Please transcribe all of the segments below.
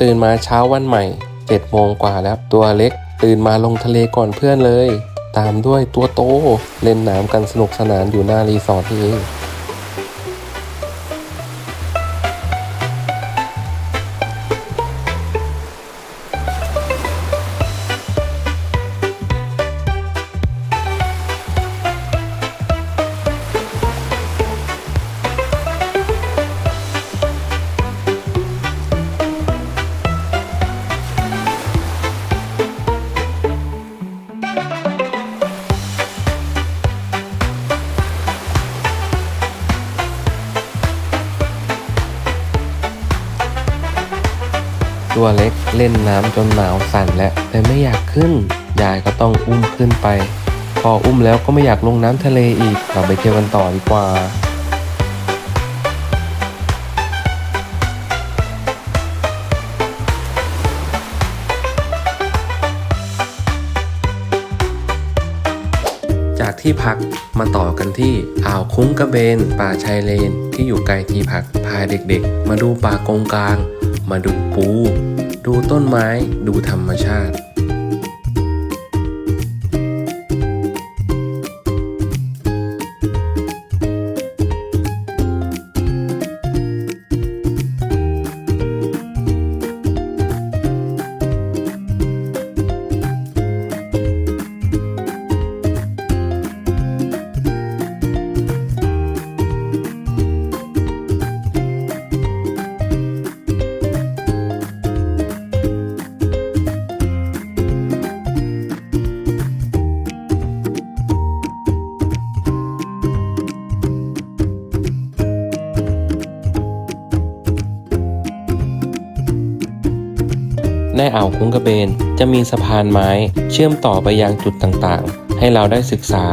ตื่นมาเช้าวันใหม่7จ็ดโมงกว่าแล้วตัวเล็ก ตื่นมาลงทะเลก่อนเพื่อนเลย ตามด้วยตัวโต เล่นน้ำกันสนุกสนานอยู่หน้ารีสอร์ทนี่เอง ตัวเล็กเล่นน้ำจนหนาวสั่นแล้วแต่ไม่อยากขึ้น ยายก็ต้องอุ้มขึ้นไป พออุ้มแล้วก็ไม่อยากลงน้ำทะเลอีกเราไปเที่ยวกันต่อดีกว่าจากที่พักมาต่อกันที่อ่าวคุ้งกระเบน ป่าชายเลน ที่อยู่ไกลที่พักพาเด็กๆ มาดูป่ากงกลาง มาดูปู ดูต้นไม้ ดูธรรมชาติ ในอ่าวคุ้งกระเบน จะมีสะพานไม้ เชื่อมต่อไปยังจุดต่างๆ ให้เราได้ศึกษา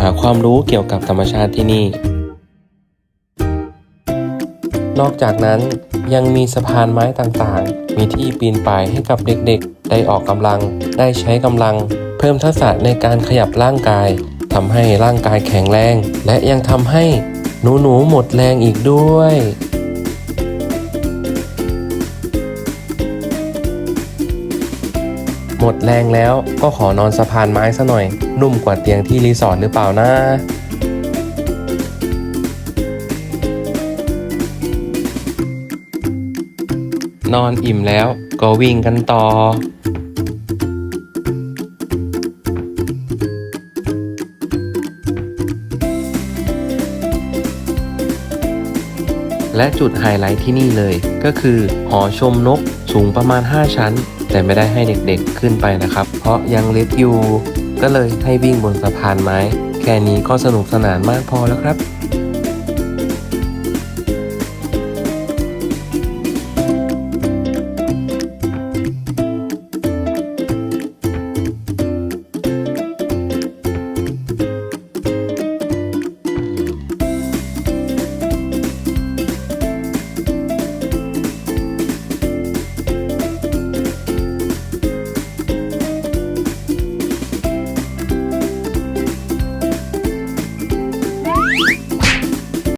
หาความรู้เกี่ยวกับธรรมชาติที่นี่ นอกจากนั้นยังมีสะพานไม้ต่างๆ มีที่ปีนป่ายให้กับเด็กๆ ได้ออกกำลัง ได้ใช้กำลัง เพิ่มทักษะในการขยับร่างกายทำให้ร่างกายแข็งแรง และยังทำให้หนูๆหมดแรงอีกด้วย หมดแรงแล้วก็ขอนอนสะพานไม้ซะหน่อย นุ่มกว่าเตียงที่รีสอร์ทหรือเปล่านะนอนอิ่มแล้วก็วิ่งกันต่อ และจุดไฮไลท์ที่นี่เลยก็คือ หอชมนกสูงประมาณ 5 ชั้น แต่ไม่ได้ให้เด็กๆขึ้นไปนะครับ เพราะยังเล็กอยู่ ก็เลยให้วิ่งบนสะพานไม้ แค่นี้ก็สนุกสนานมากพอแล้วครับ